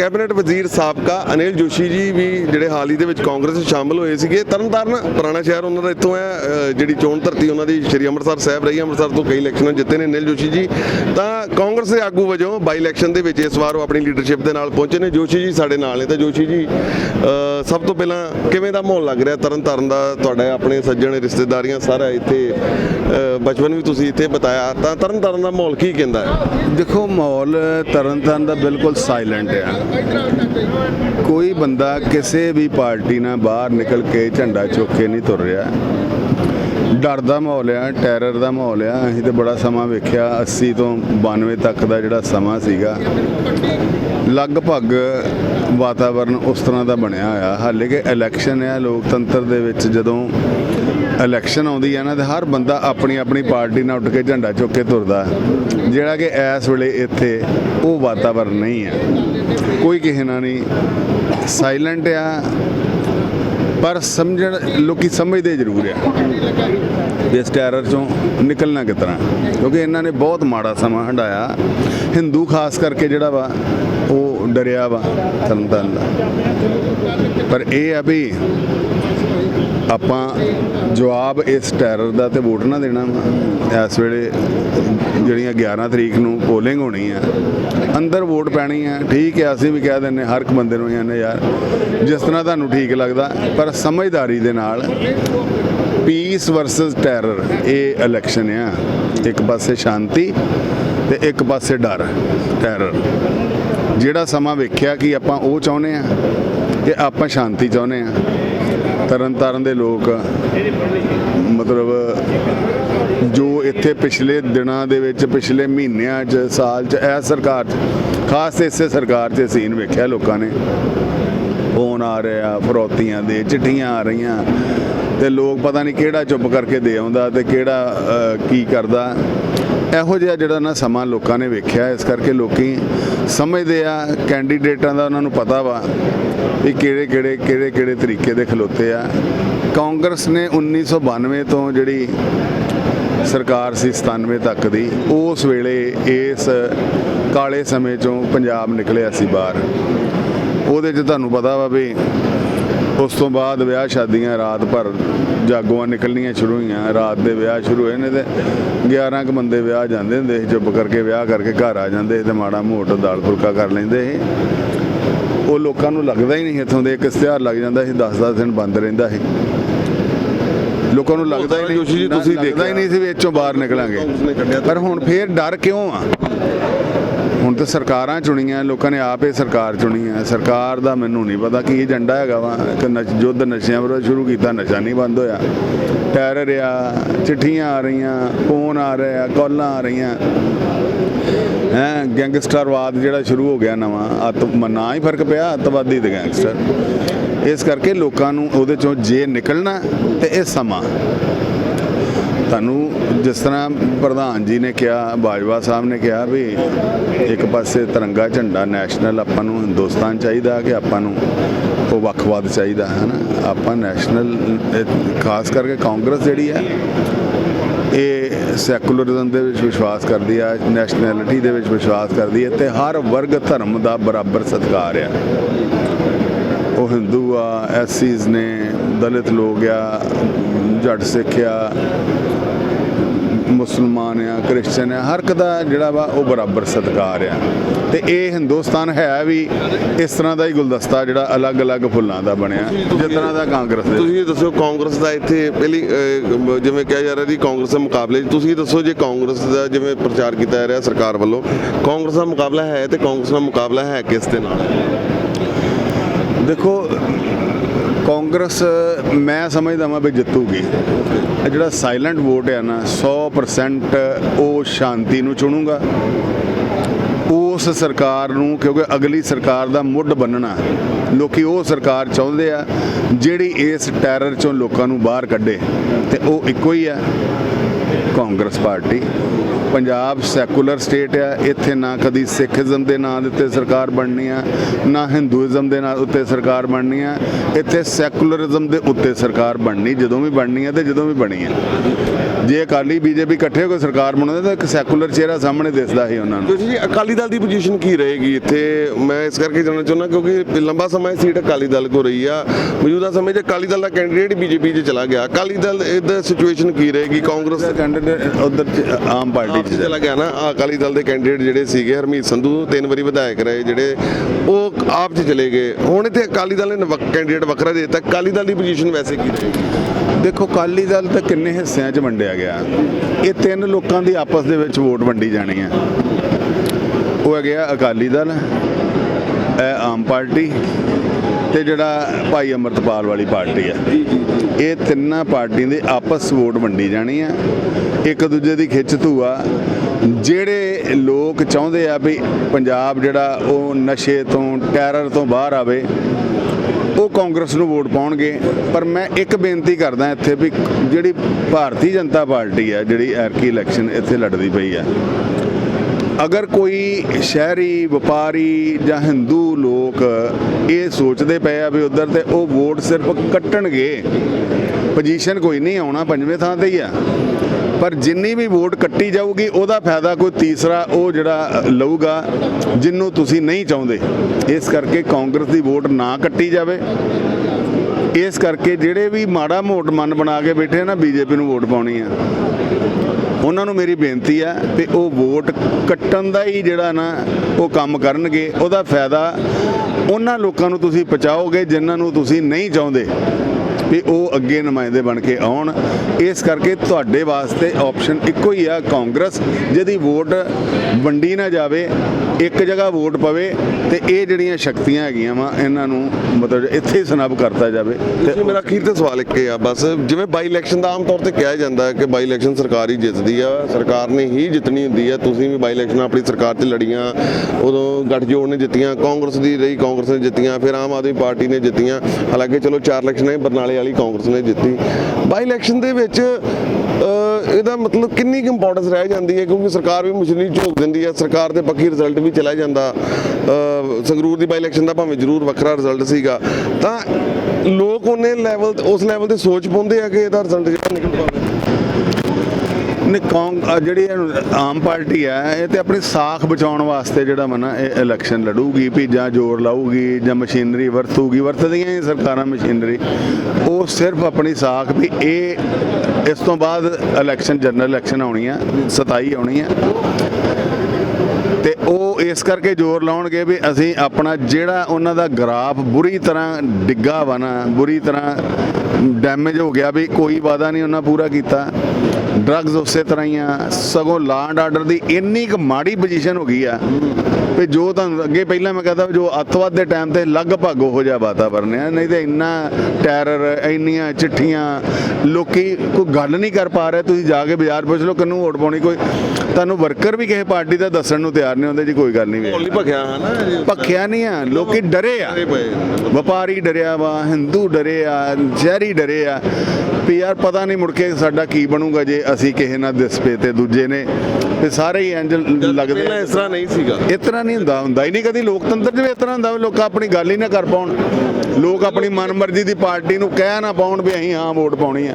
Cabinet ਵਜ਼ੀਰ ਸਾਬਕਾ ਅਨਿਲ ਜੋਸ਼ੀ ਜੀ ਵੀ ਜਿਹੜੇ ਹਾਲ ਹੀ ਦੇ ਵਿੱਚ ਕਾਂਗਰਸ ਵਿੱਚ ਸ਼ਾਮਲ ਹੋਏ ਸੀਗੇ। ਤਰਨਤਾਰਨ ਪੁਰਾਣਾ ਸ਼ਹਿਰ ਉਹਨਾਂ ਦਾ ਇੱਥੋਂ ਹੈ ਜਿਹੜੀ ਚੋਣ ਧਰਤੀ ਉਹਨਾਂ ਦੀ ਸ਼੍ਰੀ ਅੰਮ੍ਰਿਤਸਰ ਸਾਹਿਬ ਰਹੀ ਅੰਮ੍ਰਿਤਸਰ ਤੋਂ ਕਈ ਇਲੈਕਸ਼ਨਾਂ ਜਿੱਤੇ ਨੇ ਅਨਿਲ ਜੋਸ਼ੀ ਜੀ। ਤਾਂ ਕਾਂਗਰਸ ਦੇ ਆਗੂ ਵਜੋਂ ਬਾਈ ਇਲੈਕਸ਼ਨ ਦੇ ਵਿੱਚ ਇਸ ਵਾਰ ਉਹ ਆਪਣੀ ਲੀਡਰਸ਼ਿਪ ਦੇ ਨਾਲ ਪਹੁੰਚੇ ਨੇ। ਜੋਸ਼ੀ ਜੀ ਸਾਡੇ ਨਾਲ ਨੇ ਤਾਂ ਜੋਸ਼ੀ ਜੀ ਸਭ ਤੋਂ ਪਹਿਲਾਂ ਕਿਵੇਂ ਦਾ ਮਾਹੌਲ ਲੱਗ ਰਿਹਾ? ਤਰਨਤਾਰਨ ਦਾ ਤੁਹਾਡੇ ਆਪਣੇ ਸੱਜਣ ਰਿਸ਼ਤੇਦਾਰੀਆਂ ਸਾਰਾ ਇੱਥੇ ਬਚਪਨ ਵੀ ਤੁਸੀਂ ਇੱਥੇ ਬਤਾਇਆ। ਤਾਂ ਤਰਨਤਾਰਨ ਦਾ ਮਾਹੌਲ ਕੀ ਕਹਿੰਦਾ ਹੈ? ਦੇਖੋ, ਮਾਹੌਲ ਤਰਨਤਾਰਨ ਦਾ ਬਿਲਕੁਲ ਸਾਇਲੈਂਟ ਆ ਕੋਈ ਬੰਦਾ ਕਿਸੇ ਵੀ ਪਾਰਟੀ ਨਾਲ ਬਾਹਰ ਨਿਕਲ ਕੇ ਝੰਡਾ ਚੁੱਕ ਕੇ ਨਹੀਂ ਤੁਰ ਰਿਹਾ। ਡਰ ਦਾ ਮਾਹੌਲ ਆ, ਟੈਰਰ ਦਾ ਮਾਹੌਲ ਆ। ਅਸੀਂ ਤੇ ਬੜਾ ਸਮਾਂ ਵੇਖਿਆ 80 ਤੋਂ 92 ਤੱਕ ਦਾ ਜਿਹੜਾ ਸਮਾਂ ਸੀਗਾ। ਲਗਭਗ ਵਾਤਾਵਰਨ ਉਸ ਤਰ੍ਹਾਂ ਦਾ ਬਣਿਆ ਹੋਇਆ। ਹਾਲੇ ਕਿ ਇਲੈਕਸ਼ਨ ਆ, ਲੋਕਤੰਤਰ ਦੇ ਵਿੱਚ ਜਦੋਂ ਇਲੈਕਸ਼ਨ ਆਉਂਦੀ ਹੈ ਨਾ ਤੇ ਹਰ ਬੰਦਾ ਆਪਣੀ ਆਪਣੀ ਪਾਰਟੀ ਨਾਲ ਉੱਠ ਕੇ ਝੰਡਾ ਚੁੱਕ ਕੇ ਤੁਰਦਾ। ਜਿਹੜਾ ਕਿ ਇਸ ਵੇਲੇ ਇੱਥੇ ਉਹ ਵਾਤਾਵਰਨ ਨਹੀਂ ਹੈ ਕੋਈ ਕਿਸੇ ਨਾਲ ਨਹੀਂ। ਸਾਇਲੈਂਟ ਆ, ਪਰ ਸਮਝਣ, ਲੋਕੀ ਸਮਝਦੇ ਜ਼ਰੂਰ ਆ ਵੀ ਇਸ ਟੈਰਰ ਚੋਂ ਨਿਕਲਣਾ ਕਿਤਨਾ ਕਿਉਂਕਿ ਇਹਨਾਂ ਨੇ ਬਹੁਤ ਮਾੜਾ ਸਮਾਂ ਹੰਡਾਇਆ। ਹਿੰਦੂ ਖਾਸ ਕਰਕੇ ਜਿਹੜਾ ਵਾ, ਉਹ ਡਰਿਆ ਵਾ ਤਰਨਤਾਰਨ ਦਾ। ਪਰ ਇਹ ਆ ਵੀ ਆਪਾਂ ਜਵਾਬ ਇਸ ਟੈਰਰ ਦਾ ਤੇ ਵੋਟ ਨਾ ਦੇਣਾ ਵਾ। ਇਸ ਵੇਲੇ ਜਿਹੜੀਆਂ 11 ਤਰੀਕ ਨੂੰ ਪੋਲਿੰਗ ਹੋਣੀ ਆ, ਅੰਦਰ ਵੋਟ ਪੈਣੀ ਆ। ਠੀਕ ਹੈ ਅਸੀਂ ਵੀ ਕਹਿ ਦਿੰਨੇ ਹਰ ਇੱਕ ਬੰਦੇ ਨੂੰ ਜਾਂਦੇ ਯਾਰ ਜਿਸ ਤਰ੍ਹਾਂ ਤੁਹਾਨੂੰ ਠੀਕ ਲੱਗਦਾ, ਪਰ ਸਮਝਦਾਰੀ ਦੇ ਨਾਲ ਪੀਸ ਵਰਸਸ ਟੈਰਰ ਇਹ ਇਲੈਕਸ਼ਨ ਆ। ਇੱਕ ਪਾਸੇ ਸ਼ਾਂਤੀ ਤੇ ਇੱਕ ਪਾਸੇ ਡਰ ਟੈਰਰ ਜਿਹੜਾ ਸਮਾਂ ਵੇਖਿਆ ਕਿ ਆਪਾਂ ਉਹ ਚਾਹੁੰਦੇ ਆ ਕਿ ਆਪਾਂ ਸ਼ਾਂਤੀ ਚਾਹੁੰਦੇ ਆ। ਤਰਨ ਤਾਰਨ ਦੇ ਲੋਕ ਮਤਲਬ ਜੋ ਇੱਥੇ ਪਿਛਲੇ ਦਿਨਾਂ ਦੇ ਵਿੱਚ, ਪਿਛਲੇ ਮਹੀਨਿਆਂ 'ਚ, ਸਾਲ 'ਚ, ਇਹ ਸਰਕਾਰ 'ਚ, ਖਾਸ ਇਸੇ ਸਰਕਾਰ 'ਚ ਸੀਨ ਵੇਖਿਆ ਲੋਕਾਂ ਨੇ। ਫੋਨ ਆ ਰਿਹਾ, ਫਰੋਤੀਆਂ ਦੇ, ਚਿੱਠੀਆਂ ਆ ਰਹੀਆਂ ਤੇ ਲੋਕ ਪਤਾ ਨਹੀਂ ਕਿਹੜਾ ਚੁੱਪ ਕਰਕੇ ਦੇ ਆਉਂਦਾ ਤੇ ਕਿਹੜਾ ਕੀ ਕਰਦਾ। ਇਹੋ ਜਿਹਾ ਜਿਹੜਾ ਨਾ ਸਮਾਂ ਲੋਕਾਂ ਨੇ ਵੇਖਿਆ, ਇਸ ਕਰਕੇ ਲੋਕੀ ਸਮਝਦੇ ਆ, ਕੈਂਡੀਡੇਟਾਂ ਦਾ ਉਹਨਾਂ ਨੂੰ ਪਤਾ ਵਾ ਵੀ ਕਿਹੜੇ ਕਿਹੜੇ ਕਿਹੜੇ ਕਿਹੜੇ ਤਰੀਕੇ ਦੇ ਖਲੋਤੇ ਆ। ਕਾਂਗਰਸ ਨੇ 1992 ਤੋਂ ਜਿਹੜੀ ਸਰਕਾਰ ਸੀ 97 ਤੱਕ ਦੀ, ਉਸ ਵੇਲੇ ਇਸ ਕਾਲੇ ਸਮੇਂ ਚੋਂ ਪੰਜਾਬ ਨਿਕਲਿਆ ਸੀ ਬਾਹਰ। ਉਹਦੇ 'ਚ ਤੁਹਾਨੂੰ ਪਤਾ ਵਾ ਵੀ ਉਸ ਤੋਂ ਬਾਅਦ ਵਿਆਹ ਸ਼ਾਦੀਆਂ ਰਾਤ ਭਰ ਜਾਗੋਆਂ ਨਿਕਲਣੀਆਂ ਸ਼ੁਰੂ ਹੋਈਆਂ। ਰਾਤ ਦੇ ਵਿਆਹ ਸ਼ੁਰੂ ਹੋਏ ਨੇ ਤੇ 11 ਕ ਬੰਦੇ ਵਿਆਹ ਜਾਂਦੇ ਹੁੰਦੇ ਸੀ ਚੁੱਪ ਕਰਕੇ ਵਿਆਹ ਕਰਕੇ ਘਰ ਆ ਜਾਂਦੇ ਸੀ ਤੇ ਮਾੜਾ ਮੋਟ ਦਾਲ ਫੁਲਕਾ ਕਰ ਲੈਂਦੇ ਸੀ। ਉਹ ਲੋਕਾਂ ਨੂੰ ਲੱਗਦਾ ਹੀ ਨਹੀਂ ਇੱਥੋਂ ਦੇ ਇੱਕ ਇਸ਼ਤਿਹਾਰ ਲੱਗ ਜਾਂਦਾ ਸੀ 10-10 ਦਿਨ ਬੰਦ ਰਹਿੰਦਾ ਸੀ। ਲੋਕਾਂ ਨੂੰ ਲੱਗਦਾ ਹੀ ਨਹੀਂ ਜੋਸ਼ੀ ਜੀ, ਤੁਸੀਂ ਲੱਗਦਾ ਹੀ। ਨਹੀਂ ਸੀ ਵੀ ਇੱਥੋਂ ਬਾਹਰ ਨਿਕਲਾਂਗੇ। ਪਰ ਹੁਣ ਫੇਰ ਡਰ ਕਿਉਂ ਆ? ਹੁਣ ਤਾਂ ਸਰਕਾਰਾਂ ਚੁਣੀਆਂ, ਲੋਕਾਂ ਨੇ ਆਪ ਹੀ ਸਰਕਾਰ ਚੁਣੀ ਹੈ। ਸਰਕਾਰ ਦਾ ਮੈਨੂੰ ਨਹੀਂ ਪਤਾ ਕੀ ਏਜੰਡਾ ਹੈਗਾ ਵਾ। ਕਿ ਨਸ਼, ਯੁੱਧ ਨਸ਼ਿਆਂ ਵਿਰੁੱਧ ਸ਼ੁਰੂ ਕੀਤਾ, ਨਸ਼ਾ ਨਹੀਂ ਬੰਦ ਹੋਇਆ। ਟੈਰਰ ਆ, ਚਿੱਠੀਆਂ ਆ ਰਹੀਆਂ ਫੋਨ ਆ ਰਹੇ ਆ ਕਾਲਾਂ ਆ ਰਹੀਆਂ। ਹੈ, ਗੈਂਗਸਟਰਵਾਦ ਜਿਹੜਾ ਸ਼ੁਰੂ ਹੋ ਗਿਆ ਨਵਾਂ ਆਤਮ ਨਾ ਹੀ ਫ਼ਰਕ ਪਿਆ, ਅੱਤਵਾਦੀ ਤੇ ਗੈਂਗਸਟਰ। ਇਸ ਕਰਕੇ ਲੋਕਾਂ ਨੂੰ ਉਹਦੇ ਚੋਂ ਜੇ ਨਿਕਲਣਾ ਤੇ ਇਹ ਸਮਾਂ। ਤੁਹਾਨੂੰ ਜਿਸ ਤਰ੍ਹਾਂ ਪ੍ਰਧਾਨ ਜੀ ਨੇ ਕਿਹਾ, ਬਾਜਵਾ ਸਾਹਿਬ ਨੇ ਕਿਹਾ ਵੀ ਇੱਕ ਪਾਸੇ ਤਿਰੰਗਾ ਝੰਡਾ ਨੈਸ਼ਨਲ ਆਪਾਂ ਨੂੰ ਹਿੰਦੁਸਤਾਨ ਚਾਹੀਦਾ ਕਿ ਆਪਾਂ ਨੂੰ ਉਹ ਵੱਖਵਾਦ ਚਾਹੀਦਾ ਹੈ ਨਾ ਆਪਾਂ ਨੈਸ਼ਨਲ ਖਾਸ ਕਰਕੇ ਕਾਂਗਰਸ ਜਿਹੜੀ ਹੈ, ਇਹ ਸੈਕੂਲਰਿਜ਼ਮ ਦੇ ਵਿੱਚ ਵਿਸ਼ਵਾਸ ਕਰਦੀ ਆ, ਨੈਸ਼ਨੈਲਿਟੀ ਦੇ ਵਿੱਚ ਵਿਸ਼ਵਾਸ ਕਰਦੀ ਹੈ ਤੇ ਹਰ ਵਰਗ ਧਰਮ ਦਾ ਬਰਾਬਰ ਸਤਿਕਾਰ ਆ। ਉਹ ਹਿੰਦੂ ਆ ਐਸਸੀਜ਼ ਨੇ, ਦਲਿਤ ਲੋਕ ਆ, ਜੱਟ ਸਿੱਖ ਆ ਮੁਸਲਮਾਨ ਆ ਕ੍ਰਿਸਚਨ ਆ ਹਰ ਇੱਕ ਦਾ ਜਿਹੜਾ ਵਾ ਉਹ ਬਰਾਬਰ ਸਤਿਕਾਰ ਆ। ਤੇ ਇਹ ਹਿੰਦੁਸਤਾਨ ਹੈ ਵੀ ਇਸ ਤਰ੍ਹਾਂ ਦਾ ਹੀ ਗੁਲਦਸਤਾ ਜਿਹੜਾ ਅਲੱਗ-ਅਲੱਗ ਫੁੱਲਾਂ ਦਾ ਬਣਿਆ ਜਿਸ ਤਰ੍ਹਾਂ ਦਾ ਕਾਂਗਰਸ ਦੇ। ਤੁਸੀਂ ਦੱਸੋ ਕਾਂਗਰਸ ਦਾ ਇੱਥੇ ਪਹਿਲੀ ਜਿਵੇਂ ਕਿਹਾ ਜਾ ਰਿਹਾ ਜੀ ਕਾਂਗਰਸ ਦੇ ਮੁਕਾਬਲੇ ਤੁਸੀਂ ਦੱਸੋ ਜੇ ਕਾਂਗਰਸ ਦਾ ਜਿਵੇਂ ਪ੍ਰਚਾਰ ਕੀਤਾ ਜਾ ਰਿਹਾ ਸਰਕਾਰ ਵੱਲੋਂ ਕਾਂਗਰਸ ਦਾ ਮੁਕਾਬਲਾ ਹੈ ਤੇ ਕਾਂਗਰਸ ਦਾ ਮੁਕਾਬਲਾ ਹੈ ਕਿਸ ਦੇ ਨਾਲ? ਦੇਖੋ ਕਾਂਗਰਸ, ਮੈਂ ਸਮਝਦਾ ਵਾਂ ਵੀ ਜਿੱਤੂਗੀ। ਜਿਹੜਾ ਸਾਇਲੈਂਟ ਵੋਟ ਹੈ ਨਾ 100% ਉਹ ਸ਼ਾਂਤੀ ਨੂੰ ਚੁਣੂਗਾ। ਉਸ ਸਰਕਾਰ ਨੂੰ, ਕਿਉਂਕਿ ਅਗਲੀ ਸਰਕਾਰ ਦਾ ਮੁੱਢ ਬੰਨਣਾ, ਲੋਕੀ ਉਹ ਸਰਕਾਰ ਚਾਹੁੰਦੇ ਆ, ਜਿਹੜੀ ਇਸ ਟੈਰਰ ਚੋਂ ਲੋਕਾਂ ਨੂੰ ਬਾਹਰ ਕੱਢੇ, ਤੇ ਉਹ ਇੱਕੋ ਹੀ ਆ Congress party. Punjab secular state ਆ, ਇੱਥੇ ਨਾ ਕਦੀ ਸਿੱਖੀਜ਼ਮ ਦੇ ਨਾਂ ਦੇ ਉੱਤੇ ਸਰਕਾਰ ਬਣਨੀ ਆ, ਨਾ ਹਿੰਦੂਇਜ਼ਮ ਦੇ ਨਾਂ ਉੱਤੇ ਸਰਕਾਰ ਬਣਨੀ ਆ, ਇੱਥੇ ਸੈਕੂਲਰਿਜ਼ਮ ਦੇ ਉੱਤੇ ਸਰਕਾਰ ਬਣਨੀ, ਜਦੋਂ ਵੀ ਬਣਨੀ ਆ ਤੇ ਜਦੋਂ ਵੀ ਬਣੀ ਆ। ਜੇ ਅਕਾਲੀ ਬੀਜੇਪੀ ਇਕੱਠੇ ਹੋ ਕੇ ਸਰਕਾਰ ਬਣਾਉਂਦੇ ਤਾਂ ਇੱਕ ਸੈਕੂਲਰ ਚਿਹਰਾ ਸਾਹਮਣੇ ਦਿਸਦਾ ਸੀ ਉਹਨਾਂ ਨੂੰ। ਜੀ ਅਕਾਲੀ ਦਲ ਦੀ ਪੋਜੀਸ਼ਨ ਕੀ ਰਹੇਗੀ ਇੱਥੇ? ਮੈਂ ਇਸ ਕਰਕੇ ਜਾਣਨਾ ਚਾਹੁੰਦਾ ਕਿਉਂਕਿ ਲੰਬਾ ਸਮਾਂ ਸੀਟ ਅਕਾਲੀ ਦਲ ਕੋ ਰਹੀ ਆ। ਮੌਜੂਦਾ ਸਮੇਂ 'ਚ ਅਕਾਲੀ ਦਲ ਦਾ ਕੈਂਡੀਡੇਟ ਬੀਜੇਪੀ 'ਚ ਚਲਾ ਗਿਆ। ਅਕਾਲੀ ਦਲ ਇਹਦਾ ਸਿਚੁਏਸ਼ਨ ਕੀ ਰਹੇਗੀ? ਕਾਂਗਰਸ ਕੈਂਡੀਡੇਟ ਉਧਰ ਆਮ ਪਾਰਟੀ 'ਚ ਚਲਾ ਗਿਆ ਨਾ। ਅਕਾਲੀ ਦਲ ਦੇ ਕੈਂਡੀਡੇਟ ਜਿਹੜੇ ਸੀਗੇ ਹਰਮੀਤ ਸੰਧੂ ਤਿੰਨ ਵਾਰੀ ਵਿਧਾਇਕ ਰਹੇ ਜਿਹੜੇ ਉਹ ਆਪ 'ਚ ਚਲੇ ਗਏ। ਹੁਣ ਇੱਥੇ ਅਕਾਲੀ ਦਲ ਨੇ ਕੈਂਡੀਡੇਟ ਵੱਖਰਾ ਦੇ ਦਿੱਤਾ। ਅਕਾਲੀ ਦਲ ਦੀ ਪੋਜੀਸ਼ਨ ਵੈਸੇ ਕੀ ਰਹੇਗੀ? ਦੇਖੋ ਕਾਲੀ ਦਲ ਤਾਂ ਕਿੰਨੇ ਹਿੱਸਿਆਂ 'ਚ ਵੰਡਿਆ ਗਿਆ। ਇਹ ਤਿੰਨ ਲੋਕਾਂ ਦੀ ਆਪਸ ਦੇ ਵਿੱਚ ਵੋਟ ਵੰਡੀ ਜਾਣੀ ਹੈ। ਉਹ ਹੈਗੇ ਆ ਅਕਾਲੀ ਦਲ ਇਹ ਆਮ ਪਾਰਟੀ ਤੇ ਜਿਹੜਾ ਭਾਈ ਅਮਰਤਪਾਲ ਵਾਲੀ ਪਾਰਟੀ ਆ। ਇਹ ਤਿੰਨਾਂ ਪਾਰਟੀਆਂ ਦੇ ਆਪਸ ਵੋਟ ਵੰਡੀ ਜਾਣੀ ਆ ਇੱਕ ਦੂਜੇ ਦੀ ਖਿੱਚ ਧੂਆ। ਜਿਹੜੇ ਲੋਕ ਚਾਹੁੰਦੇ ਆ ਵੀ ਪੰਜਾਬ ਜਿਹੜਾ ਉਹ ਨਸ਼ੇ ਤੋਂ ਟੈਰਰ ਤੋਂ ਬਾਹਰ ਆਵੇ ਉਹ ਕਾਂਗਰਸ ਨੂੰ ਵੋਟ ਪਾਉਣਗੇ। ਪਰ ਮੈਂ ਇੱਕ ਬੇਨਤੀ ਕਰਦਾ ਇੱਥੇ ਵੀ ਜਿਹੜੀ ਭਾਰਤੀ ਜਨਤਾ ਪਾਰਟੀ ਆ, ਜਿਹੜੀ ਐਰਕੀ ਇਲੈਕਸ਼ਨ ਇੱਥੇ ਲੜਦੀ ਪਈ ਆ, ਅਗਰ ਕੋਈ ਸ਼ਹਿਰੀ, ਵਪਾਰੀ ਜਾਂ ਹਿੰਦੂ ਲੋਕ ਇਹ ਸੋਚਦੇ ਪਏ ਆ ਵੀ ਉਧਰ ਤੇ ਉਹ ਵੋਟ ਸਿਰਫ ਕੱਟਣਗੇ ਪੋਜੀਸ਼ਨ ਕੋਈ ਨਹੀਂ ਆਉਣਾ ਪੰਜਵੇਂ ਥਾਂ ਤੇ ਹੀ ਆ। ਪਰ ਜਿੰਨੀ ਵੀ ਵੋਟ ਕੱਟੀ ਜਾਊਗੀ, ਉਹਦਾ ਫਾਇਦਾ ਕੋਈ ਤੀਸਰਾ ਉਹ ਜਿਹੜਾ ਲਊਗਾ, ਜਿੰਨੂੰ ਤੁਸੀਂ ਨਹੀਂ ਚਾਹੁੰਦੇ। ਇਸ ਕਰਕੇ ਕਾਂਗਰਸ ਦੀ ਵੋਟ ਨਾ ਕੱਟੀ ਜਾਵੇ। ਇਸ ਕਰਕੇ ਜਿਹੜੇ ਵੀ ਮਾੜਾ ਮੋਟ ਮਨ ਬਣਾ ਕੇ ਬੈਠੇ ਆ ਨਾ, ਬੀਜੇਪੀ ਨੂੰ ਵੋਟ ਪਾਉਣੀ ਆ। ਉਹਨਾਂ ਨੂੰ ਮੇਰੀ ਬੇਨਤੀ ਆ ਕਿ ਉਹ ਵੋਟ ਕੱਟਣ ਦਾ ਹੀ ਜਿਹੜਾ ਨਾ ਉਹ ਕੰਮ ਕਰਨਗੇ, ਉਹਦਾ ਫਾਇਦਾ ਉਹਨਾਂ ਲੋਕਾਂ ਨੂੰ ਤੁਸੀਂ ਪਹੁੰਚਾਓਗੇ, ਜਿਨ੍ਹਾਂ ਨੂੰ ਤੁਸੀਂ ਨਹੀਂ ਚਾਹੁੰਦੇ। ਵੀ ਉਹ ਅੱਗੇ ਨੁਮਾਇੰਦੇ ਬਣ ਕੇ ਆਉਣ। ਇਸ ਕਰਕੇ ਤੁਹਾਡੇ ਵਾਸਤੇ ਆਪਸ਼ਨ ਇੱਕੋ ਹੀ ਆ, ਕਾਂਗਰਸ, ਜਿਹਦੀ ਵੋਟ ਵੰਡੀ ਨਾ ਜਾਵੇ। ਇੱਕ ਜਗ੍ਹਾ ਵੋਟ ਪਵੇ ਤੇ ਇਹ ਜਿਹੜੀਆਂ ਸ਼ਕਤੀਆਂ ਹੈਗੀਆਂ ਵਾ, ਇਹਨਾਂ ਨੂੰ ਮਤਲਬ ਇੱਥੇ ਹੀ ਸਨਬ ਕਰਤਾ ਜਾਵੇ ਤੇ ਮੇਰਾ ਅਖੀਰ ਤੇ ਸਵਾਲ ਇੱਕ ਹੀ ਆ, ਬਸ ਜਿਵੇਂ ਬਾਈ ਇਲੈਕਸ਼ਨ ਦਾ ਆਮ ਤੌਰ ਤੇ ਕਿਹਾ ਜਾਂਦਾ ਹੈ ਕਿ ਬਾਈ ਇਲੈਕਸ਼ਨ ਸਰਕਾਰ ਹੀ ਜਿੱਤਦੀ ਆ, ਸਰਕਾਰ ਨੇ ਹੀ ਜਿੱਤਣੀ ਹੁੰਦੀ ਆ, ਤੁਸੀਂ ਵੀ ਬਾਈ ਇਲੈਕਸ਼ਨ ਆਪਣੀ ਸਰਕਾਰ 'ਚ ਲੜੀਆਂ, ਉਦੋਂ ਗੱਠਜੋੜ ਨੇ ਜਿੱਤੀਆਂ, ਕਾਂਗਰਸ ਦੀ ਰਹੀ ਕਾਂਗਰਸ ਨੇ ਜਿੱਤੀਆਂ, ਫਿਰ ਆਮ ਆਦਮੀ ਪਾਰਟੀ ਨੇ ਜਿੱਤੀਆਂ, ਹਾਲਾਂਕਿ ਚਲੋ ਚਾਰ ਇਲੈਕਸ਼ਨਾਂ ਹੀ ਬਰਨਾਲੇ ਵਾਲੀ ਕਾਂਗਰਸ ਨੇ ਜਿੱਤੀ। ਬਾਈ ਇਲੈਕਸ਼ਨ ਦੇ ਵਿੱਚ ਇਹਦਾ ਮਤਲਬ ਕਿੰਨੀ ਕੁ ਇੰਪੋਰਟੈਂਸ ਰਹਿ ਜਾਂਦੀ ਹੈ ਕਿਉਂਕਿ ਸਰਕਾਰ ਵੀ ਮਸ਼ੀਨਰੀ ਝੋਕ ਦਿੰਦੀ ਹੈ ਸਰਕਾਰ ਦੇ ਪੱਕੀ ਰਿਜ਼ਲਟ ਵੀ ਚਲਾ ਜਾਂਦਾ। ਸੰਗਰੂਰ ਦੀ ਬਾਈ ਇਲੈਕਸ਼ਨ ਦਾ ਭਾਵੇਂ ਜ਼ਰੂਰ ਵੱਖਰਾ ਰਿਜ਼ਲਟ ਸੀਗਾ। ਤਾਂ ਲੋਕ ਉਹਨੇ ਲੈਵਲ ਉਸ ਲੈਵਲ ਤੇ ਸੋਚ ਪਾਉਂਦੇ ਆ ਕਿ ਇਹਦਾ ਰਿਜ਼ਲਟ ਜਿਹੜਾ ਨਿਕਲ ਪਾਵੇ। ਨੇ ਕੌਂਗ ਜਿਹੜੀ ਆਮ ਪਾਰਟੀ ਹੈ ਇਹ ਤੇ ਆਪਣੀ ਸਾਖ ਬਚਾਉਣ ਵਾਸਤੇ ਜਿਹੜਾ ਮਨਾ ਇਹ ਇਲੈਕਸ਼ਨ ਲੜੂਗੀ ਵੀ ਜਾਂ ਜ਼ੋਰ ਲਾਊਗੀ, ਜਾਂ ਮਸ਼ੀਨਰੀ ਵਰਤੂਗੀ, ਵਰਤਦੀਆਂ ਹੀ ਸਰਕਾਰਾਂ ਮਸ਼ੀਨਰੀ। ਉਹ ਸਿਰਫ ਆਪਣੀ ਸਾਖ ਵੀ ਇਹ, ਇਸ ਤੋਂ ਬਾਅਦ ਇਲੈਕਸ਼ਨ ਜਨਰਲ ਇਲੈਕਸ਼ਨ ਆਉਣੀ ਆ 27 ਆਉਣੀ ਆ। ਤੇ ਉਹ ਇਸ ਕਰਕੇ ਜ਼ੋਰ ਲਾਉਣਗੇ ਵੀ ਅਸੀਂ ਆਪਣਾ ਜਿਹੜਾ ਉਹਨਾਂ ਦਾ ਗਰਾਫ ਬੁਰੀ ਤਰ੍ਹਾਂ ਡਿੱਗਾ ਵਾ ਨਾ, ਬੁਰੀ ਤਰ੍ਹਾਂ ਡੈਮੇਜ ਹੋ ਗਿਆ ਵੀ ਕੋਈ ਵਾਦਾ ਨਹੀਂ ਉਹਨਾਂ ਪੂਰਾ ਕੀਤਾ। ਡਰੱਗਸ ਉਸੇ ਤਰ੍ਹਾਂ ਹੀ ਆ, ਸਗੋਂ ਲਾਂਡ ਆਰਡਰ ਦੀ ਇੰਨੀ ਕੁ ਮਾੜੀ ਪੋਜੀਸ਼ਨ ਹੋ ਗਈ ਆ ਵੀ ਜੋ ਤੁਹਾਨੂੰ ਅੱਗੇ ਪਹਿਲਾਂ ਮੈਂ ਕਹਦਾ ਜੋ ਅੱਤਵਾਦ ਦੇ ਟਾਈਮ ਤੇ ਲਗਭਗ ਉਹੋ ਜਿਹਾ ਵਾਤਾਵਰਨ ਹੈ ਨਹੀਂ ਤੇ ਇੰਨਾ ਟੈਰਰ ਇੰਨੀਆਂ ਚਿੱਠੀਆਂ ਲੋਕੀ ਕੋਈ ਗੱਲ ਨਹੀਂ ਕਰ ਪਾ ਰਹੇ। ਤੁਸੀਂ ਜਾ ਕੇ ਬਾਜ਼ਾਰ ਪੁੱਛ ਲਓ ਕਿੰਨੂੰ ਵੋਟ ਪਾਉਣੀ ਕੋਈ ਤੁਹਾਨੂੰ ਵਰਕਰ ਵੀ ਕਿਸੇ ਪਾਰਟੀ ਦਾ ਦੱਸਣ ਨੂੰ ਤਿਆਰ ਨਹੀਂ ਹੁੰਦੇ ਜੀ ਕੋਈ ਗੱਲ ਨਹੀਂ ਹੋਲੀ ਭਖਿਆ ਹਨਾ ਪੱਖਿਆ ਨਹੀਂ ਆ ਲੋਕੀ ਡਰੇ ਆ। ਵਪਾਰੀ ਡਰਿਆ ਵਾ ਹਿੰਦੂ ਡਰੇ ਆ ਸ਼ਹਿਰੀ ਡਰੇ ਆ। ਵੀ ਯਾਰ ਪਤਾ ਨਹੀਂ ਮੁੜ ਕੇ ਸਾਡਾ ਕੀ ਬਣੂਗਾ ਜੇ ਅਸੀਂ ਕਿਸੇ ਨਾਲ ਦਿਸ ਪਏ ਤੇ ਦੂਜੇ ਨੇ। ਤੇ ਸਾਰੇ ਹੀ ਇੰਜ ਲੱਗਦੇ ਪਹਿਲਾਂ ਇਸ ਤਰ੍ਹਾਂ ਨਹੀਂ ਸੀਗਾ। ਇਸ ਤਰ੍ਹਾਂ ਨਹੀਂ ਹੁੰਦਾ ਹੁੰਦਾ ਹੀ ਨਹੀਂ ਕਦੀ। ਲੋਕਤੰਤਰ 'ਚ ਵੀ ਇਸ ਤਰ੍ਹਾਂ ਹੁੰਦਾ ਵੀ ਲੋਕ ਆਪਣੀ ਗੱਲ ਹੀ ਨਾ ਕਰ ਪਾਉਣ। ਲੋਕ ਆਪਣੀ ਮਨਮਰਜ਼ੀ ਦੀ ਪਾਰਟੀ ਨੂੰ ਕਹਿ ਨਾ ਪਾਉਣ ਵੀ ਅਸੀਂ ਹਾਂ ਵੋਟ ਪਾਉਣੀ ਹੈ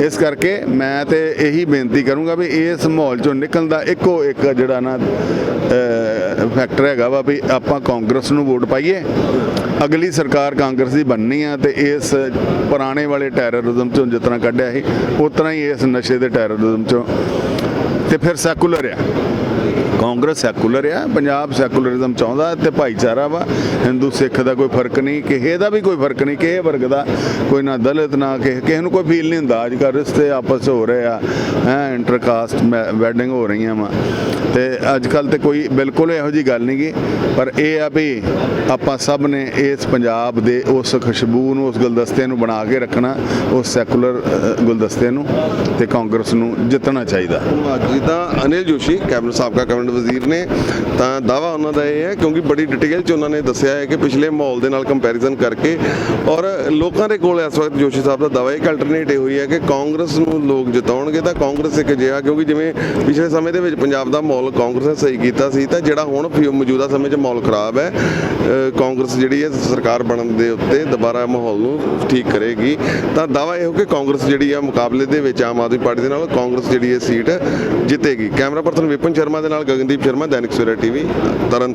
ਇਸ ਕਰਕੇ ਮੈਂ ਤੇ ਇਹੀ ਬੇਨਤੀ ਕਰੂੰਗਾ ਵੀ ਇਸ ਮਾਹੌਲ ਚੋਂ ਨਿਕਲਣ ਦਾ ਇੱਕੋ ਇੱਕ ਜਿਹੜਾ ਨਾ ਫੈਕਟਰ ਹੈਗਾ ਵਾ ਵੀ ਆਪਾਂ ਕਾਂਗਰਸ ਨੂੰ ਵੋਟ ਪਾਈਏ। ਅਗਲੀ ਸਰਕਾਰ ਕਾਂਗਰਸ ਦੀ ਬਣਨੀ ਆ ਤੇ ਇਸ ਪੁਰਾਣੇ ਵਾਲੇ ਟੈਰਰਿਜ਼ਮ ਚੋਂ ਜਿਸ ਤਰ੍ਹਾਂ ਕੱਢਿਆ ਸੀ, ਉਸ ਤਰ੍ਹਾਂ ਹੀ ਇਸ ਨਸ਼ੇ ਦੇ ਟੈਰਰਿਜ਼ਮ ਚੋਂ। ਤੇ ਫਿਰ ਸੈਕੂਲਰ ਆ। ਕਾਂਗਰਸ ਸੈਕੂਲਰ ਆ, ਪੰਜਾਬ ਸੈਕੂਲਰਿਜ਼ਮ ਚਾਹੁੰਦਾ ਤੇ ਭਾਈਚਾਰਾ ਵਾ, ਹਿੰਦੂ ਸਿੱਖ ਦਾ ਕੋਈ ਫ਼ਰਕ ਨਹੀਂ, ਕਿਸੇ ਦਾ ਵੀ ਕੋਈ ਫ਼ਰਕ ਨਹੀਂ, ਕਿਸੇ ਵਰਗ ਦਾ ਕੋਈ ਨਾ ਦਲਿਤ, ਨਾ ਕਿਸੇ ਕਿਸੇ ਨੂੰ ਕੋਈ ਫੀਲ ਨਹੀਂ ਹੁੰਦਾ। ਅੱਜ ਕੱਲ੍ਹ ਰਿਸ਼ਤੇ ਆਪਸ ਹੋ ਰਹੇ ਆ, ਹੈ ਇੰਟਰਕਾਸਟ ਵੈਡਿੰਗ ਹੋ ਰਹੀਆਂ ਵਾ। ਤੇ ਅੱਜ ਕੱਲ ਤੇ ਕੋਈ ਬਿਲਕੁਲ ਇਹੋ ਜੀ ਗੱਲ ਨਹੀਂ ਗੀ, ਪਰ ਇਹ ਆ ਵੀ ਆਪਾਂ ਸਭ ਨੇ ਇਸ ਪੰਜਾਬ ਦੇ ਉਸ ਖੁਸ਼ਬੂ ਨੂੰ, ਉਸ ਗੁਲਦਸਤੇ ਨੂੰ ਬਣਾ ਕੇ ਰੱਖਣਾ, ਉਸ ਸੈਕੂਲਰ ਗੁਲਦਸਤੇ ਨੂੰ ਤੇ ਕਾਂਗਰਸ ਨੂੰ ਜਿੱਤਣਾ ਚਾਹੀਦਾ। ਅੱਜ ਤਾਂ ਅਨਿਲ ਜੋਸ਼ੀ, ਕੈਬਨਿਟ ਸਾਬਕਾ ਕੈਬਨਿਟ ਕੈਬਨਿਟ ਵਜ਼ੀਰ ਨੇ, ਤਾਂ ਦਾਵਾ ਉਹਨਾਂ ਦਾ ਇਹ ਹੈ ਕਿਉਂਕਿ ਬੜੀ ਡਿਟੇਲ ਚ ਉਹਨਾਂ ਨੇ ਦੱਸਿਆ ਹੈ ਕਿ ਪਿਛਲੇ ਮਾਹੌਲ ਦੇ ਨਾਲ ਕੰਪੈਰੀਜ਼ਨ ਕਰਕੇ ਔਰ ਲੋਕਾਂ ਦੇ ਕੋਲ ਇਸ ਵਕਤ ਜੋਸ਼ੀ ਸਾਹਿਬ ਦਾ ਦਾਵਾ ਇੱਕ ਅਲਟਰਨੇਟ ਇਹ ਹੋਈ ਹੈ ਕਿ ਕਾਂਗਰਸ ਨੂੰ ਲੋਕ ਜਿਤਾਉਣਗੇ ਤਾਂ ਕਾਂਗਰਸ ਇੱਕ ਅਜਿਹਾ ਕਿਉਂਕਿ ਜਿਵੇਂ ਪਿਛਲੇ ਸਮੇਂ ਦੇ ਵਿੱਚ ਪੰਜਾਬ ਦਾ ਮਾਹੌਲ ਕਾਂਗਰਸ ਨੇ ਸਹੀ ਕੀਤਾ ਸੀ, ਤਾਂ ਜਿਹੜਾ ਹੁਣ ਮੌਜੂਦਾ ਸਮੇਂ 'ਚ ਮਾਹੌਲ ਖਰਾਬ ਹੈ ਕਾਂਗਰਸ ਜਿਹੜੀ ਹੈ ਸਰਕਾਰ ਬਣਨ ਦੇ ਉੱਤੇ ਦੁਬਾਰਾ ਮਾਹੌਲ ਨੂੰ ਠੀਕ ਕਰੇਗੀ। ਤਾਂ ਦਾਵਾ ਇਹ ਹੋ ਕਿ ਕਾਂਗਰਸ ਜਿਹੜੀ ਆ ਮੁਕਾਬਲੇ ਦੇ ਵਿੱਚ ਆਮ ਆਦਮੀ ਪਾਰਟੀ ਦੇ ਨਾਲ ਕਾਂਗਰਸ ਜਿਹੜੀ ਹੈ ਸੀਟ ਜਿੱਤੇਗੀ। ਕੈਮਰਾ ਪਰਸਨ ਵਿਪਨ ਸ਼ਰਮਾ ਦੇ ਨਾਲ ਗਗਨ సందీప్ శర్మ దానికి సూర్య టీవీ తరణ్